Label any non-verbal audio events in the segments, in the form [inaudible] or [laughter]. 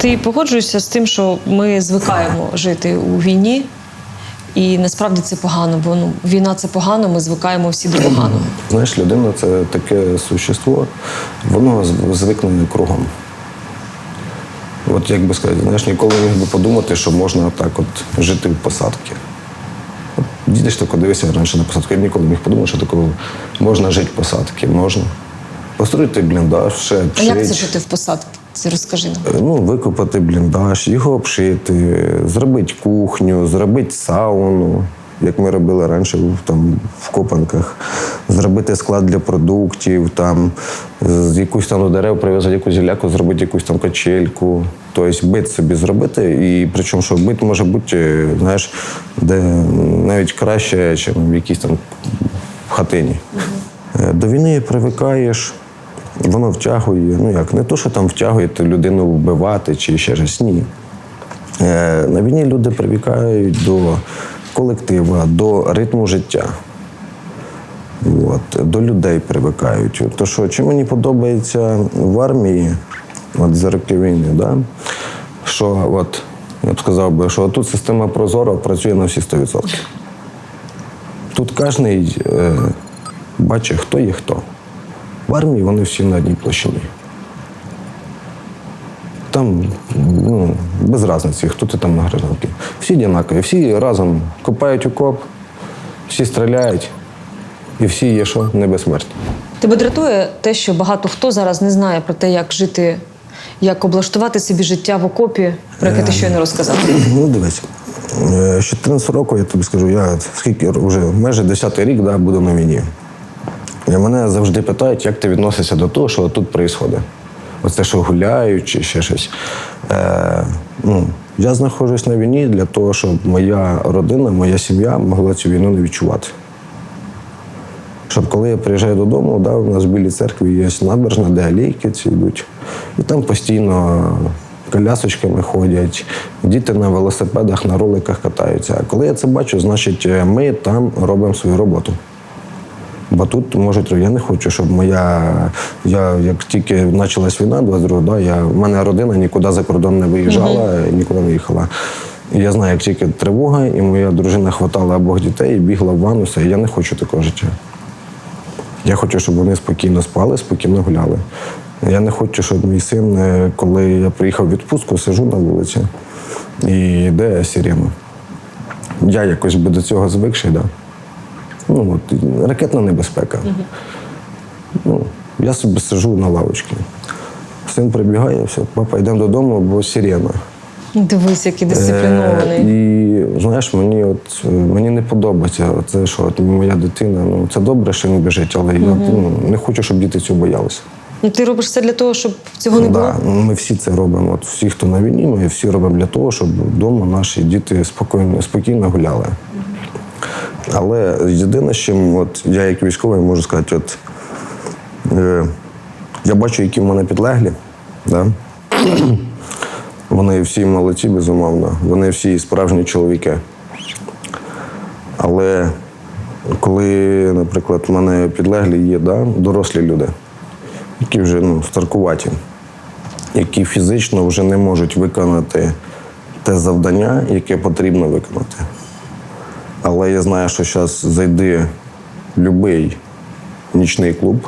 Ти погоджуєшся з тим, що ми звикаємо жити у війні, і насправді це погано, бо ну, війна це погано, ми звикаємо всі до поганого. Знаєш, людина це таке существо, воно з- звикне кругом. От як би сказати, знаєш, ніколи не міг би подумати, що можна так от жити в посадці. От Їдеш тако, дивишся раніше на посадку. Я б ніколи не міг подумати, що такого можна жити в посадці. Можна. Построїти бліндаж, ще А як це жити в посадці? Це розкажи нам. Ну, викопати бліндаж, його обшити, зробити кухню, зробити сауну, як ми робили раніше в- там, в копанках, зробити склад для продуктів, там, з якусь там дерев прив'язати якусь гіляку, зробити якусь там качельку. Тобто бит собі зробити. І причому, що бит може бути, знаєш, де навіть краще, ніж в якійсь там хатині. Е, До війни привикаєш, воно втягує. Ну як, не то, що там втягує людину вбивати чи ще щось. Ні. Е, На війні люди привикають до колектива, до ритму життя. От, до людей привикають. То, що чим мені подобається в армії, от за роки війни, да? що от, я б сказав би, що тут система Прозоро працює на всі 100%. Тут кожен е, бачить, хто є хто. В армії вони всі на одній площині. Там ну, без різниці, хто ти там на гражданки. Всі однакові, всі разом копають окоп, всі стріляють, і всі є що не безсмертні. Тебе дратує те, що багато хто зараз не знає про те, як жити, як облаштувати собі життя в окопі, про яке ти щойно розказав. Ну, дивись, е, з 14 року я тобі скажу, я скільки вже майже 10-й рік да, буду на війні. Мене завжди питають, як ти відносишся до того, що тут відбувається. Оце, що гуляють чи ще щось. Е, ну, я знаходжусь на війні для того, щоб моя родина, моя сім'я могла цю війну не відчувати. Щоб коли я приїжджаю додому, да, у нас в Білій церкві є набережна, де алейки ці йдуть. І там постійно колясочками ходять, діти на велосипедах, на роликах катаються. А коли я це бачу, значить е, ми там робимо свою роботу. Бо тут можуть, я не хочу, щоб моя. Я як тільки почалась війна, 22 да, я, в мене родина нікуди за кордон не виїжджала, нікуди не їхала. І я знаю, як тільки тривога, і моя дружина хватала обох дітей і бігла в ванну, я не хочу такого життя. Я хочу, щоб вони спокійно спали, спокійно гуляли. Я не хочу, щоб мій син, е, коли я приїхав в відпустку, сижу на вулиці і йде сирена. Я якось би до цього звикший, да. Ну, от, ракетна небезпека. Ну, я собі сижу на лавочці. Син прибігає, все, папа, йдемо додому, бо сирена. Дивись, який дисциплінований. Е, і знаєш, мені от е, мені не подобається це, що от моя дитина. Ну це добре, що він біжить, але я ну, не хочу, щоб діти цього боялися. Ну, ти робиш це для того, щоб цього не було? Да, ну, ми всі це робимо. От всі, хто на війні, ми всі робимо для того, щоб вдома наші діти спокійно, спокійно гуляли. Але єдине, чим от я як військовий можу сказати, от е, я бачу, які в мене підлеглі. Да? Вони всі молодці, безумовно. Вони всі справжні чоловіки. Але коли, наприклад, в мене підлеглі є да, дорослі люди, які вже ну, старкуваті, які фізично вже не можуть виконати те завдання, яке потрібно виконати. Але я знаю, що зараз зайди в будь-який нічний клуб,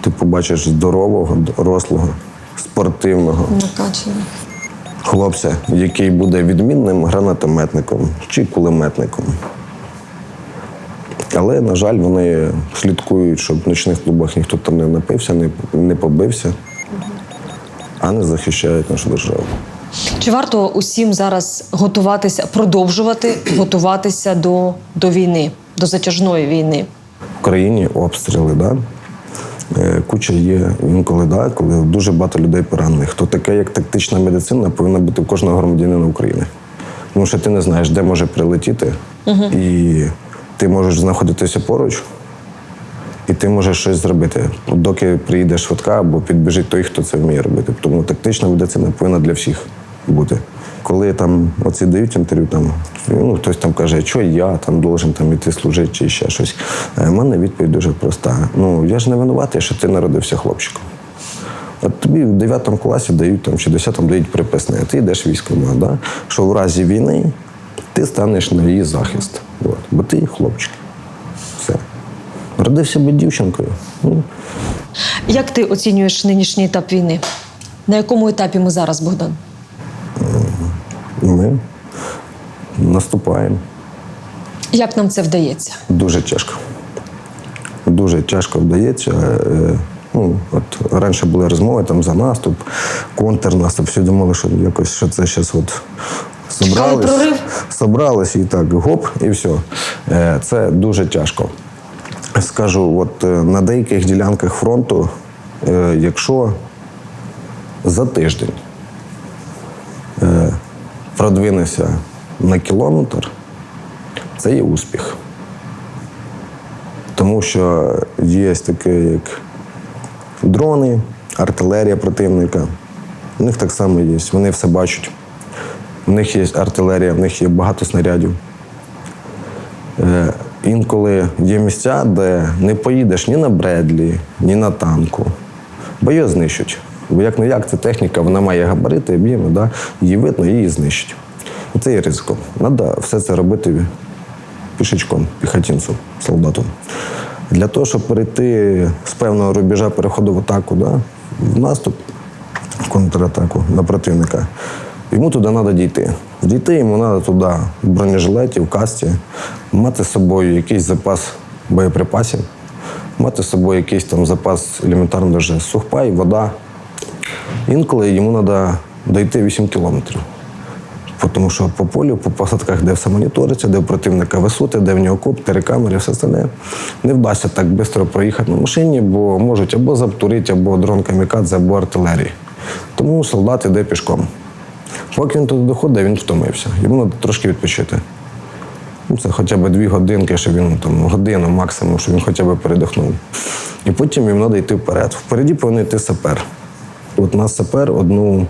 ти побачиш здорового, дорослого, спортивного Накачаний. хлопця, який буде відмінним гранатометником чи кулеметником. Але, на жаль, вони слідкують, щоб в нічних клубах ніхто там не напився, не, не побився, а не захищають нашу державу. Чи варто усім зараз готуватися, продовжувати готуватися до, до війни, до затяжної війни? В країні обстріли, да? Е, Куча є інколи, да, коли дуже багато людей поранених. То таке, як тактична медицина, повинна бути в кожного громадянина України. Тому що ти не знаєш, де може прилетіти, і ти можеш знаходитися поруч, і ти можеш щось зробити, доки приїде швидка або підбіжить той, хто це вміє робити. Тому тактична медицина повинна для всіх бути. Коли там оці дають інтерв'ю, там ну хтось там каже, що я там должен там іти служити чи ще щось. У мене відповідь дуже проста. Ну я ж не винуватий, що ти народився хлопчиком. От тобі в 9 класі дають там, чи 10 дають приписне, а ти йдеш в військкомат, да? що в разі війни ти станеш на її захист. От. Бо ти хлопчик. Все. Родився би дівчинкою. Ну, Як ти оцінюєш нинішній етап війни? На якому етапі ми зараз, Богдан? Ми наступаємо. Як нам це вдається? Дуже тяжко. Дуже тяжко вдається. Е, Ну, от раніше були розмови там за наступ, контрнаступ. Всі думали, що якось що це зараз от собрались, собрались і так гоп, і все. Це дуже тяжко. Скажу, от е, на деяких ділянках фронту, е, якщо за тиждень продвинешся на кілометр, це є успіх. Тому що є таке, як дрони, артилерія противника. У них так само є, вони все бачать. У них є артилерія, в них є багато снарядів. Е, інколи є місця, де не поїдеш ні на Бредлі, ні на танку, бо її знищать. Бо як не як, це техніка, вона має габарити, об'єми, да? її видно, її знищать. І це є ризиком. Треба все це робити пішечком, піхотинцю, солдату. Для того, щоб перейти з певного рубежа переходу в атаку, да, в наступ, в контратаку на противника, йому туди треба дійти. Дійти йому треба туди в бронежилеті, в касті, мати з собою якийсь запас боєприпасів, мати з собою якийсь там запас елементарно сухпай, вода. Інколи йому треба дойти 8 кілометрів. Тому що по полю, по посадках, де все моніториться, де у противника висоти, де в нього коптери, камери, все остальне, не вдасться так швидко проїхати на машині, бо можуть або заптурити, або дрон камікадзе, або артилерії. Тому солдат іде пішком. Поки він туди доходить, він втомився. Йому треба трошки відпочити. Ну, це хоча б дві годинки, щоб він там годину максимум, щоб він хоча б передихнув. І потім їм треба йти вперед. Впереді повинен йти сапер. От нас сапер одну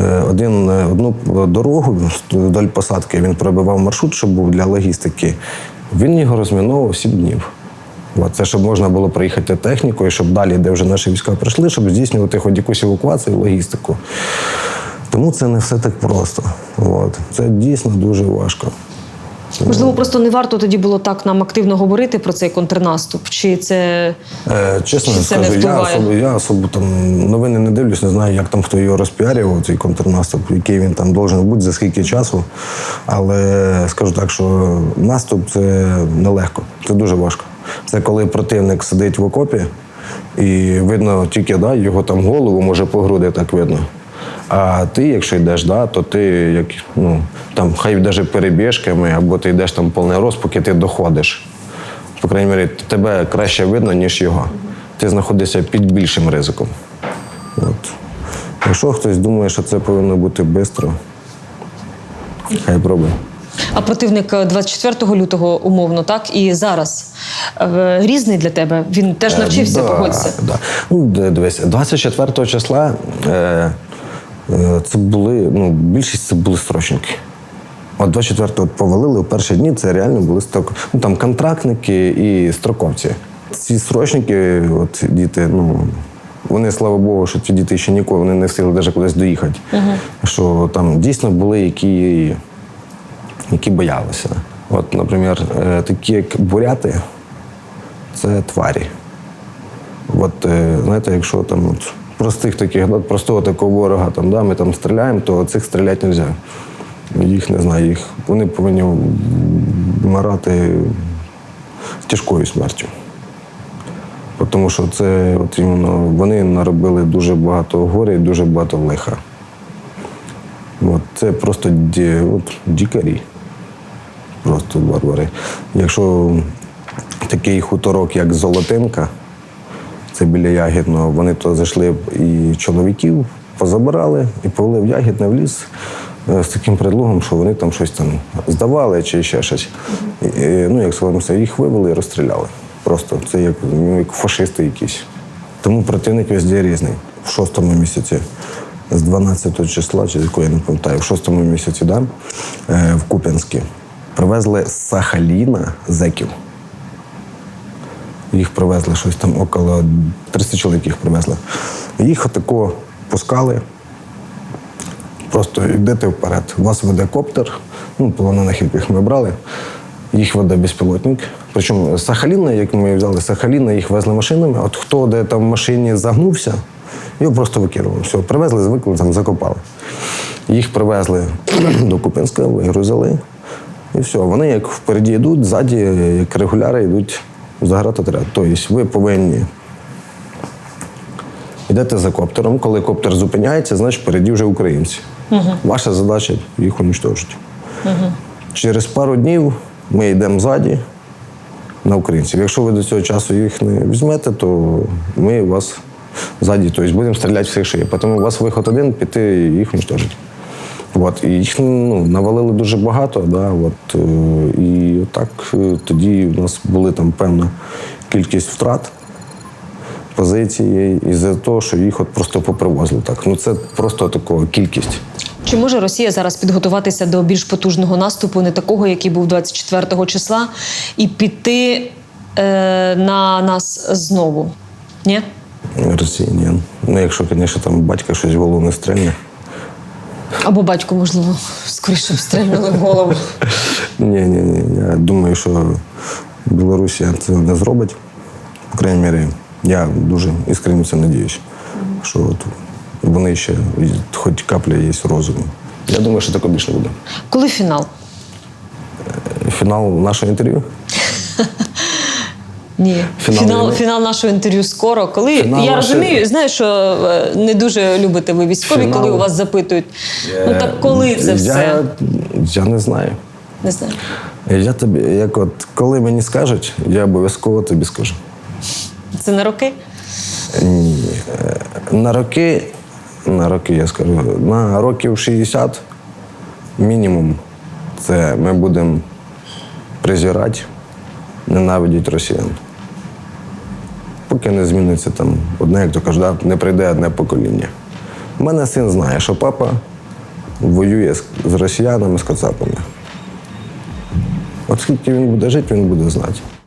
Е, один, е, одну дорогу вдоль посадки він пробивав маршрут, щоб був для логістики. Він його розміновував 7 днів. Це щоб можна було приїхати технікою, щоб далі, де вже наші війська прийшли, щоб здійснювати хоч якусь евакуацію, логістику. Тому це не все так просто. От. Це дійсно дуже важко. Можливо, просто не варто тоді було так нам активно говорити про цей контрнаступ. Чи це Е, чесно Чи це не скажу, я впливає? особо, я особо там новини не дивлюсь, не знаю, як там хто його розпіарював, цей контрнаступ, який він там должен бути, за скільки часу. Але скажу так, що наступ це нелегко, це дуже важко. Це коли противник сидить в окопі, і видно тільки да, його там голову, може по груди так видно. А ти, якщо йдеш, да, то ти як ну там хай навіть перебіжками, або ти йдеш там повний рост, поки ти доходиш. По крайній мірі, тебе краще видно, ніж його. Ти знаходишся під більшим ризиком. От. Якщо хтось думає, що це повинно бути швидко, хай пробує. а противник е, 24 лютого умовно, так і зараз е, різний для тебе? Він теж навчився, да, погодься. Да. Ну, дивись, 24 числа е, е, це були, ну, більшість це були строчники. От 24-го повалили у перші дні, це реально були строк... ну, там, контрактники і строковці. Ці срочники, от діти, ну. Вони, слава Богу, що ці діти ще ніколи вони не встигли навіть кудись доїхати. Що там дійсно були, які, які боялися. От, наприклад, е, такі як буряти, це тварі. От, е, знаєте, якщо там от, простих таких, простого такого ворога, там, да, ми там стріляємо, то цих стріляти не можна. Їх не знаю, їх, вони повинні вмирати тяжкою смертю. Тому що це от іменно, вони наробили дуже багато горя і дуже багато лиха. От, це просто ді, от, дікарі. Просто варвари. Якщо такий хуторок, як Золотинка, це біля Ягідного, вони то зайшли і чоловіків, позабирали і повели в Ягідне в ліс е, з таким предлогом, що вони там щось там здавали чи ще щось. І, ну, як сказали, їх вивели і розстріляли. Просто це як, ну, як фашисти якісь. Тому противник везде різний. В шостому місяці, з 12 числа, чи з якого я не пам'ятаю, в шостому місяці, да, е, в Куп'янській, привезли з Сахаліна зеків Їх привезли щось там около 30 чоловік їх привезли. Їх отако пускали. Просто йдете вперед. Вас веде коптер, ну, полонених яких ми брали. Їх веде безпілотник. Причому Сахаліна, як ми взяли Сахаліна, їх везли машинами. От хто де там в машині загнувся, його просто викинули. Все, привезли, звикли, там закопали. Їх привезли [clears throat] до Купинська, вигрузили. І все. Вони як впереді йдуть, ззаді, як регуляри, йдуть в заградотряд. Тобто ви повинні Йдете за коптером. Коли коптер зупиняється, значить впереді вже українці. Ваша задача їх уничтожити. Через пару днів ми йдемо ззаді на українців. Якщо ви до цього часу їх не візьмете, то ми вас ззаді, тобто будемо стріляти всіх шиї. Тому у вас виход один піти і їх уничтожити. От, і їх ну, навалили дуже багато, да, от, е, і так е, тоді у нас були там певна кількість втрат позиції із-за того, що їх от просто попривозили так. Ну це просто така кількість. Чи може Росія зараз підготуватися до більш потужного наступу, не такого, який був 24 числа, і піти е, на нас знову? Ні? Росії ні. Ну, якщо, звісно, там батька щось в голову не стрельне. Або батько, можливо, скоріше б стрельнули в голову. Ні, ні, ні. Я думаю, що Білорусія це не зробить. По крайній мірі, я дуже іскренньо це надіюсь, що от вони ще хоч капля є розуму. Я думаю, що такого більше не буде. Коли фінал? Фінал нашого інтерв'ю. [laughs] Ні. Фінал Фінал, фінал нашого інтерв'ю скоро. Коли Фінал я розумію, знаю, що е, не дуже любите ви військові, Фінал- коли у вас запитують. Ну так коли це все? Я не знаю. Не знаю. Я тобі, як от коли мені скажуть, я обов'язково тобі скажу. Це на роки? Ні. Е, На роки, на роки я скажу, на років 60 мінімум це ми будемо презирати, ненавидіти росіян. Поки не зміниться там одне, як то кажуть, не прийде одне покоління. У мене син знає, що папа воює з, росіянами, з кацапами. Скільки він буде жити, він буде знати.